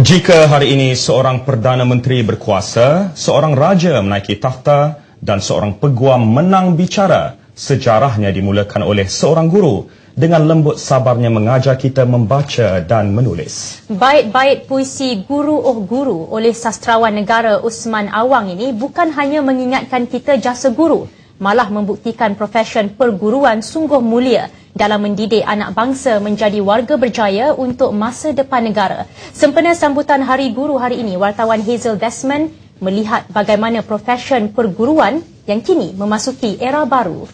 Jika hari ini seorang Perdana Menteri berkuasa, seorang raja menaiki takhta dan seorang peguam menang bicara, sejarahnya dimulakan oleh seorang guru dengan lembut sabarnya mengajar kita membaca dan menulis. Bait-bait puisi Guru Oh Guru oleh sastrawan negara Usman Awang ini bukan hanya mengingatkan kita jasa guru, malah membuktikan profesion perguruan sungguh mulia dalam mendidik anak bangsa menjadi warga berjaya untuk masa depan negara. Sempena sambutan Hari Guru hari ini, wartawan Hazel Desmond melihat bagaimana profesion perguruan yang kini memasuki era baru.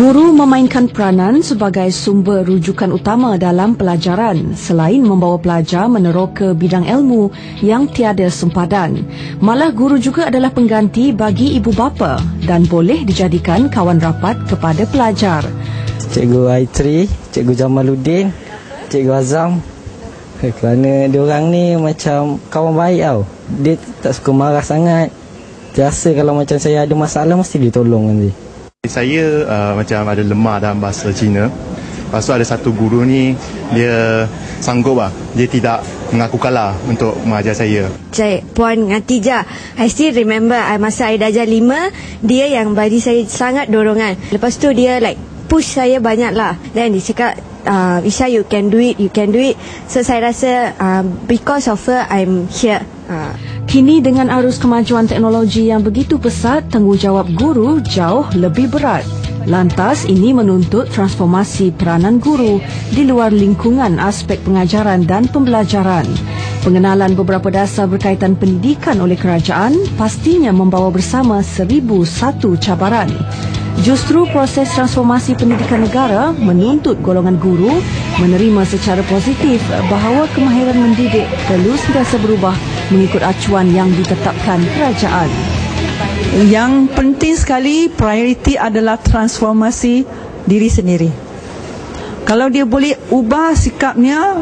Guru memainkan peranan sebagai sumber rujukan utama dalam pelajaran selain membawa pelajar meneroka bidang ilmu yang tiada sempadan. Malah guru juga adalah pengganti bagi ibu bapa dan boleh dijadikan kawan rapat kepada pelajar. Cikgu Aitri, Cikgu Jamaluddin, Cikgu Azam. Kerana dia orang ni macam kawan baik tau. Dia tak suka marah sangat. Biasa kalau macam saya ada masalah mesti dia tolong nanti. Saya uh, macam ada lemah dalam bahasa Cina. Lepas tu ada satu guru ni, dia sanggup lah. Dia tidak mengaku kalah untuk mengajar saya. Cik Puan Ngatijah, I still remember I masa I darjah lima, dia yang bagi saya sangat dorongan. Lepas tu dia like push saya banyak lah. Then dia cakap, uh, Isha you can do it, you can do it. So saya rasa uh, because of her, I'm here. Uh. Kini dengan arus kemajuan teknologi yang begitu pesat, tanggungjawab guru jauh lebih berat. Lantas ini menuntut transformasi peranan guru di luar lingkungan aspek pengajaran dan pembelajaran. Pengenalan beberapa dasar berkaitan pendidikan oleh kerajaan pastinya membawa bersama seribu satu cabaran. Justru proses transformasi pendidikan negara menuntut golongan guru menerima secara positif bahawa kemahiran mendidik perlu sentiasa berubah mengikut acuan yang ditetapkan kerajaan. Yang penting sekali prioriti adalah transformasi diri sendiri. Kalau dia boleh ubah sikapnya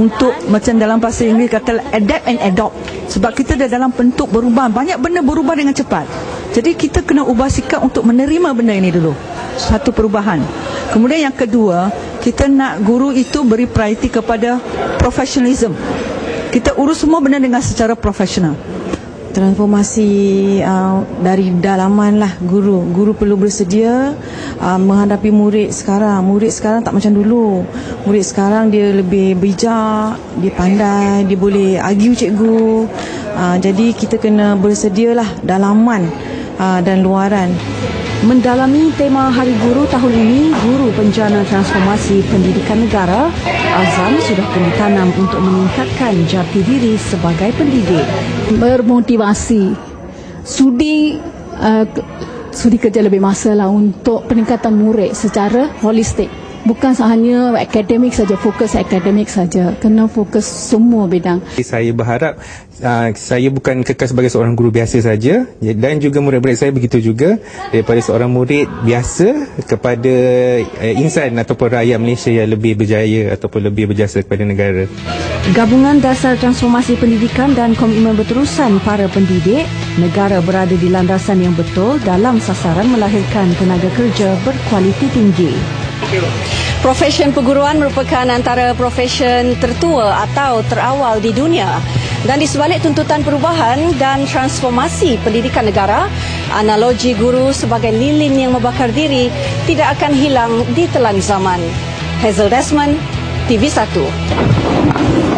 untuk macam dalam bahasa Inggeris kata adapt and adopt. Sebab kita dah dalam bentuk berubah. Banyak benda berubah dengan cepat. Jadi kita kena ubah sikap untuk menerima benda ini dulu. Satu perubahan. Kemudian yang kedua, kita nak guru itu beri prioriti kepada professionalism kita urus semua benda dengan secara profesional transformasi uh, dari dalaman lah guru. Guru perlu bersedia uh, menghadapi murid sekarang. Murid sekarang tak macam dulu. Murid sekarang dia lebih bijak dia pandai dia boleh argue cikgu uh, jadi kita kena bersedia lah dalaman uh, dan luaran Mendalami tema Hari Guru tahun ini, Guru Penjana Transformasi Pendidikan Negara, Azam sudah kena tanam untuk meningkatkan jati diri sebagai pendidik. Bermotivasi, sudi uh, sudi kerja lebih masa lah untuk peningkatan murid secara holistik bukan hanya akademik saja fokus akademik saja. Kena fokus semua bidang. Saya berharap uh, saya bukan kekal sebagai seorang guru biasa saja. Dan juga murid-murid saya begitu juga. Daripada seorang murid biasa kepada uh, insan ataupun rakyat Malaysia yang lebih berjaya ataupun lebih berjasa kepada negara. Gabungan Dasar Transformasi Pendidikan dan Komitmen Berterusan para pendidik negara berada di landasan yang betul dalam sasaran melahirkan tenaga kerja berkualiti tinggi. Profession perguruan merupakan antara profession tertua atau terawal di dunia. Dan di sebalik tuntutan perubahan dan transformasi pendidikan negara, analogi guru sebagai lilin yang membakar diri tidak akan hilang di telan zaman. Hazel Desmond, TV1. Terima kasih.